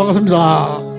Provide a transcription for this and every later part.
반갑습니다.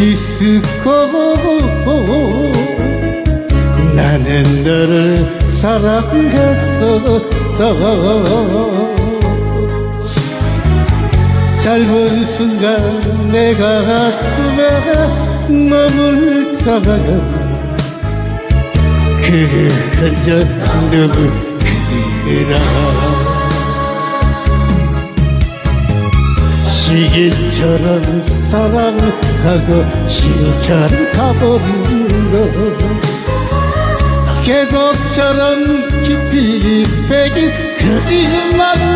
미스코 미스코 나는 너를 사랑했었다 짧은 순간 내 가슴에 머물다가 그 흔적 너무 그리라 시기처럼 사랑하고 가버린 너 계곡처럼 깊이 빼긴 그리움만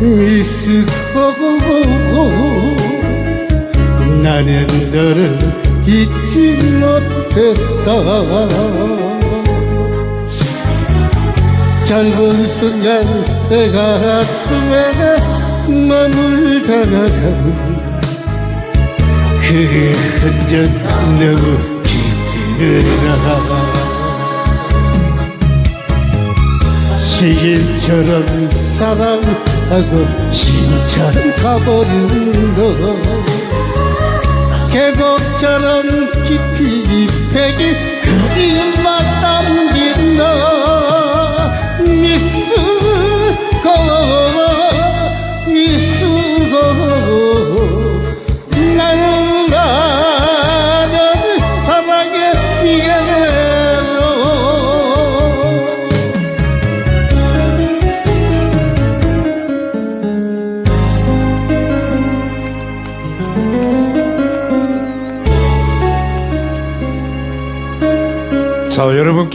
미스코 나는 너를 잊지 못했다. 짧은 순간 내 가슴에 머물다가 그 흔적 너무 기더라 시일처럼 사랑하고 진짜로 가버린 너. 계곡처럼 깊이 패기 그리움 자, 여러분께